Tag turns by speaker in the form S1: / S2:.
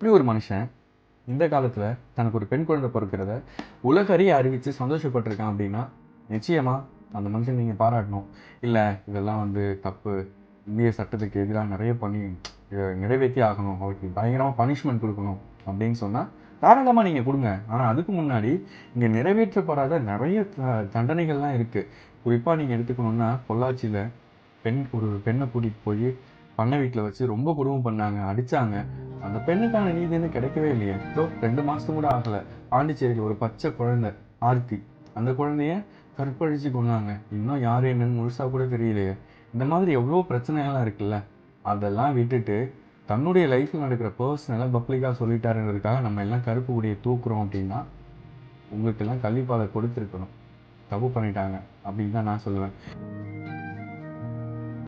S1: இப்படி ஒரு மனுஷன் இந்த காலத்தில் தனக்கு ஒரு பெண் குழந்தை பிறக்கிறத உலகறிய அறிவித்து சந்தோஷப்பட்டிருக்கான் அப்படின்னா நிச்சயமாக அந்த மனுஷன் நீங்கள் பாராட்டணும். இல்லை இதெல்லாம் வந்து தப்பு. இந்திய சட்டத்துக்கு எதிராக நிறைய பண்ணி நிறைவேற்றி ஆகணும். அவருக்கு பயங்கரமாக பனிஷ்மெண்ட் கொடுக்கணும் அப்படின்னு சொன்னால் தாராளமாக நீங்கள் கொடுங்க. ஆனால் அதுக்கு முன்னாடி இங்கே நிறைவேற்றப்படாத நிறைய த- தண்டனைகள்லாம் இருக்குது குறிப்பாக நீங்கள் எடுத்துக்கணுன்னா பொள்ளாச்சியில் பெண் ஒரு பெண்ணை கூட்டிகிட்டு போய் பண்ணை வீட்டில் வச்சு ரொம்ப குடும்பம் பண்ணாங்க அடித்தாங்க அந்த பெண்ணுக்கான நீதின்னு கிடைக்கவே இல்லையே. ஸோ ரெண்டு மாதம் கூட ஆகலை. பாண்டிச்சேரியில் ஒரு பச்சை குழந்தை ஆர்த்தி. அந்த குழந்தைய கற்பழிச்சு கொண்டாங்க இன்னும் யார் என்னன்னு முழுசாக கூட தெரியலையே. இந்த மாதிரி எவ்வளோ பிரச்சனைகள்லாம் இருக்குல்ல? அதெல்லாம் விட்டுட்டு தன்னுடைய லைஃப்பில் நடக்கிற பர்சனலை பப்ளிக்காக சொல்லிட்டாருன்றதுக்காக நம்ம எல்லாம் கருப்பு கொடியை தூக்குறோம் அப்படின்னா உங்களுக்கெல்லாம் கல்விப்பாதை கொடுத்துருக்கணும். தப்பு பண்ணிட்டாங்க. அப்படின்னு தான் நான் சொல்லுவேன்.